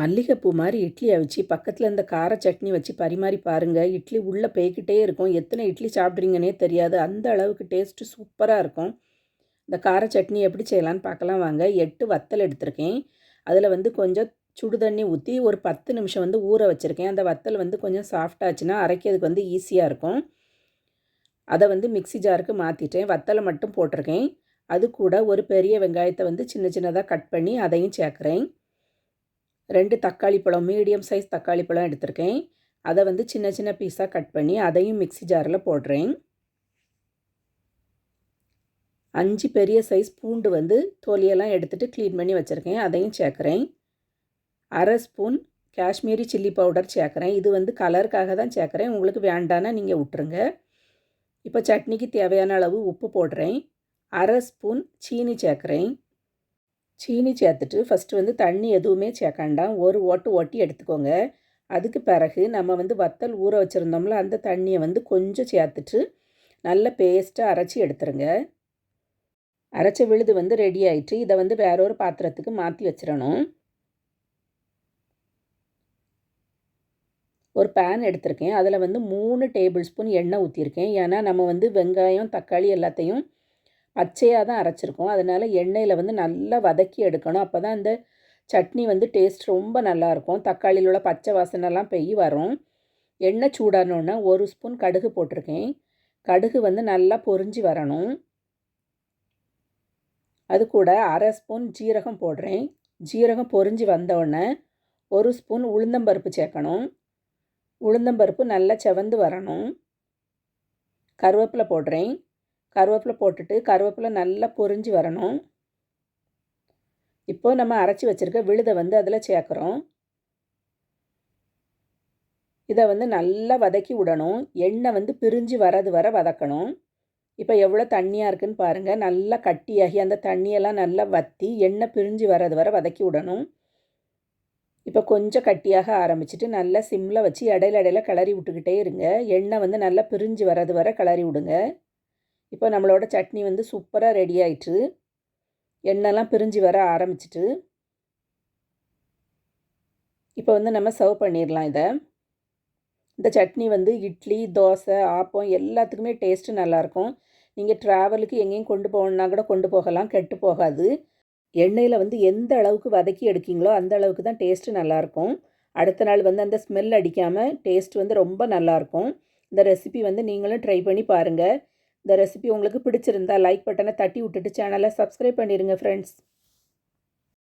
மல்லிகைப்பூ மாதிரி இட்லி அவிச்சு பக்கத்தில் இந்த கார சட்னி வச்சு பரிமாறி பாருங்கள் இட்லி உள்ளே போய்கிட்டே இருக்கும். எத்தனை இட்லி சாப்பிட்றீங்கன்னே தெரியாது. அந்த அளவுக்கு டேஸ்ட்டு சூப்பராக இருக்கும். இந்த கார சட்னி எப்படி செய்யலான்னு பார்க்கலாம் வாங்க. எட்டு வத்தல் எடுத்திருக்கேன். அதில் வந்து கொஞ்சம் சுடு தண்ணி ஊற்றி ஒரு பத்து நிமிஷம் வந்து ஊற வச்சுருக்கேன். அந்த வத்தல் வந்து கொஞ்சம் சாஃப்டாச்சுன்னா அரைக்கிறதுக்கு வந்து ஈஸியாக இருக்கும். அதை வந்து மிக்சி ஜாருக்கு மாற்றிட்டேன் வத்தலை மட்டும் போட்டிருக்கேன். அது கூட ஒரு பெரிய வெங்காயத்தை வந்து சின்ன சின்னதாக கட் பண்ணி அதையும் சேர்க்குறேன். ரெண்டு தக்காளி பழம் மீடியம் சைஸ் தக்காளி பழம் எடுத்திருக்கேன். அதை வந்து சின்ன சின்ன பீஸாக கட் பண்ணி அதையும் மிக்சி ஜாரில் போடுறேன். அஞ்சு பெரிய சைஸ் பூண்டு வந்து தோலியெல்லாம் எடுத்துகிட்டு க்ளீன் பண்ணி வச்சுருக்கேன். அதையும் சேர்க்குறேன். அரை ஸ்பூன் காஷ்மீரி சில்லி பவுடர் சேர்க்குறேன். இது வந்து கலருக்காக தான் சேர்க்குறேன். உங்களுக்கு வேண்டானா நீங்கள் விட்டுருங்க. இப்போ சட்னிக்கு தேவையான அளவு உப்பு போடுறேன். அரை ஸ்பூன் சீனி சேர்க்குறேன். சீனி சேர்த்துட்டு ஃபஸ்ட்டு வந்து தண்ணி எதுவுமே சேர்க்காண்டாம் ஒரு ஓட்டு ஓட்டி எடுத்துக்கோங்க. அதுக்கு பிறகு நம்ம வந்து வத்தல் ஊற வச்சுருந்தோம்ல அந்த தண்ணியை வந்து கொஞ்சம் சேர்த்துட்டு நல்ல பேஸ்ட்டாக அரைச்சி எடுத்துருங்க. அரைச்ச விழுது வந்து ரெடி ஆயிட்டு இதை வந்து வேற ஒரு பாத்திரத்துக்கு மாற்றி வச்சிடணும். ஒரு பேன் எடுத்திருக்கேன். அதில் வந்து மூணு டேபிள் ஸ்பூன் எண்ணெய் ஊற்றிருக்கேன் ஏன்னா நம்ம வந்து வெங்காயம் தக்காளி எல்லாத்தையும் பச்சையாக தான் அரைச்சிருக்கோம். அதனால் எண்ணெயில் வந்து நல்லா வதக்கி எடுக்கணும். அப்போ தான் இந்த சட்னி வந்து டேஸ்ட் ரொம்ப நல்லாயிருக்கும் தக்காளியில் உள்ள பச்சை வாசனைலாம் பெய் வரும். எண்ணெய் சூடானோன்னா ஒரு ஸ்பூன் கடுகு போட்டிருக்கேன். கடுகு வந்து நல்லா பொரிஞ்சு வரணும். அது கூட அரை ஸ்பூன் ஜீரகம் போடுறேன். ஜீரகம் பொரிஞ்சு வந்தவுடனே ஒரு ஸ்பூன் உளுந்தம்பருப்பு சேர்க்கணும். உளுந்தம்பருப்பு நல்லா செவந்து வரணும். கருவேப்பிலை போடுறேன். கருவேப்பிலை போட்டுட்டு கருவேப்பிலை நல்லா பொரிஞ்சு வரணும். இப்போது நம்ம அரைச்சி வச்சுருக்க விழுதை வந்து அதில் சேர்க்குறோம். இதை வந்து நல்லா வதக்கி விடணும். எண்ணெய் வந்து பிரிஞ்சு வரது வர வதக்கணும். இப்போ எவ்வளோ தண்ணியாக இருக்குன்னு பாருங்கள் நல்லா கட்டியாகி அந்த தண்ணியெல்லாம் நல்லா வற்றி எண்ணெய் பிரிஞ்சு வரது வர வதக்கி விடணும். இப்போ கொஞ்சம் கட்டியாக ஆரம்பிச்சிட்டு நல்லா சிம்மில் வச்சு இடையில இடையில கிளறி விட்டுக்கிட்டே இருங்க. எண்ணெய் வந்து நல்லா பிரிஞ்சு வரது வர கிளறி விடுங்க. இப்போ நம்மளோட சட்னி வந்து சூப்பராக ரெடி ஆயிட்டு எண்ணெய்லாம் பிரிஞ்சு வர ஆரம்பிச்சிட்டு. இப்போ வந்து நம்ம சர்வ் பண்ணிடலாம் இதை. இந்த சட்னி வந்து இட்லி தோசை ஆப்பம் எல்லாத்துக்குமே டேஸ்ட்டு நல்லாயிருக்கும் நீங்கள் ட்ராவலுக்கு எங்கேயும் கொண்டு போகணுன்னா கூட கொண்டு போகலாம் கெட்டு போகாது. எண்ணெயில் வந்து எந்த அளவுக்கு வதக்கி எடுக்கீங்களோ அந்த அளவுக்கு தான் டேஸ்ட்டு நல்லாயிருக்கும் அடுத்த நாள் வந்து அந்த ஸ்மெல் அடிக்காமல் டேஸ்ட் வந்து ரொம்ப நல்லாயிருக்கும் இந்த ரெசிபி வந்து நீங்களும் ட்ரை பண்ணி பாருங்கள் இந்த ரெசிபி உங்களுக்கு பிடிச்சிருந்தா லைக் பட்டனை தட்டி விட்டுட்டு சேனலை சப்ஸ்கிரைப் பண்ணிடுங்க ஃப்ரெண்ட்ஸ்